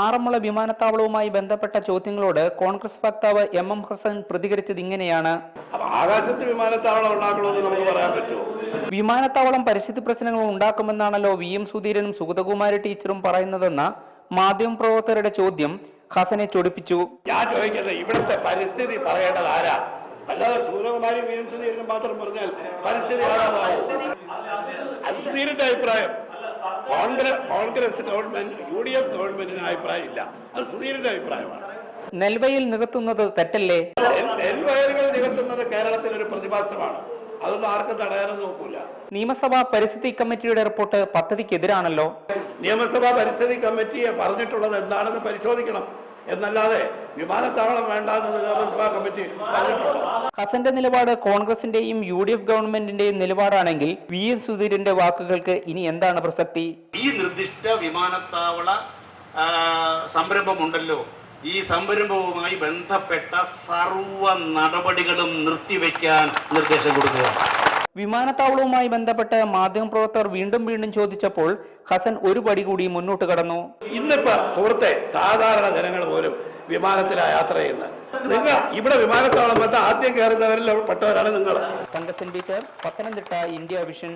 ആറന്മുള വിമാനത്താവളവുമായി ബന്ധപ്പെട്ട ചോദ്യങ്ങളോട് കോൺഗ്രസ് വക്താവ് M M Hasan പ്രതികരിച്ചത് ഇങ്ങനെയാണ്. ആകാശത്ത് വിമാനത്താവളം ഉണ്ടാക്കണമെന്ന് നമുക്ക് പറയാൻ പറ്റുമോ? വിമാനത്താവളം പരിസ്ഥിതി പ്രശ്നങ്ങൾ ഉണ്ടാക്കുമെന്നാണല്ലോ വി എം സുധീരനും സുഗതകുമാരി ടീച്ചറും പറയുന്നതെന്ന മാധ്യമപ്രവർത്തകരുടെ ചോദ്യം ഹസനെ ചൊടിപ്പിച്ചു. ഞാൻ ചോദിക്കുന്നത് ഇവിടുത്തെ പരിസ്ഥിതി പറയേണ്ടത് ആരാ? അല്ലാതെ സൂര്യകുമാരി വി എം സുധീരനും മാത്രം പറഞ്ഞാൽ പരിസ്ഥിതി ആരാതാവും അത് സുധീരന്റെ അഭിപ്രായം. Congress Congress government U D F ഗവൺമെന്റിന് അഭിപ്രായമില്ല. അത് സുധീരന്റെ അഭിപ്രായമാണ്. നെൽവയിൽ നികത്തുന്നത് തെറ്റല്ലേ? നെൽ- നെൽവയലുകൾ നികത്തുന്നത് കേരളത്തിൽ ഒരു പ്രതിഭാസമാണ്. അതൊന്നും ആർക്കും തടയാനും നോക്കൂല. നിയമസഭാ പരിസ്ഥിതി കമ്മിറ്റിയുടെ റിപ്പോർട്ട് പദ്ധതിക്കെതിരാണല്ലോ. നിയമസഭാ പരിസ്ഥിതി കമ്മിറ്റിയെ പറഞ്ഞിട്ടുള്ളത് എന്താണെന്ന് പരിശോധിക്കണം. എന്നല്ലാതെ വിമാനത്താവളം വേണ്ട എന്ന് നിയമസഭാ കമ്മിറ്റി ഹസന്റെ നിലപാട് കോൺഗ്രസിന്റെയും യു ഡി എഫ് ഗവൺമെന്റിന്റെയും നിലപാടാണെങ്കിൽ വി എസ് സുധീരന്റെ വാക്കുകൾക്ക് ഇനി എന്താണ് പ്രസക്തി? ഈ നിർദ്ദിഷ്ട വിമാനത്താവള ആ, സംരംഭമുണ്ടല്ലോ. ഈ സംരംഭവുമായി ബന്ധപ്പെട്ട സർവ നടപടികളും നിർത്തിവെക്കാൻ നിർദ്ദേശം കൊടുക്കുക. വിമാനത്താവളവുമായി ബന്ധപ്പെട്ട് മാധ്യമപ്രവർത്തകർ വീണ്ടും വീണ്ടും ചോദിച്ചപ്പോൾ ഹസൻ ഒരു പടി കൂടി മുന്നോട്ട് കടന്നു. ഇന്നിപ്പോ സുഹൃത്തെ സാധാരണ ജനങ്ങൾ പോലും വിമാനത്തിലാ യാത്ര ചെയ്യുന്നത്. നിങ്ങൾ ഇവിടെ വിമാനത്താവളം വന്ന ആദ്യം കയറുന്നവരിൽ പെട്ടവരാണ് നിങ്ങൾ. തങ്കച്ചൻ ബീച്ചർ പത്തനംതിട്ട ഇന്ത്യ വിഷൻ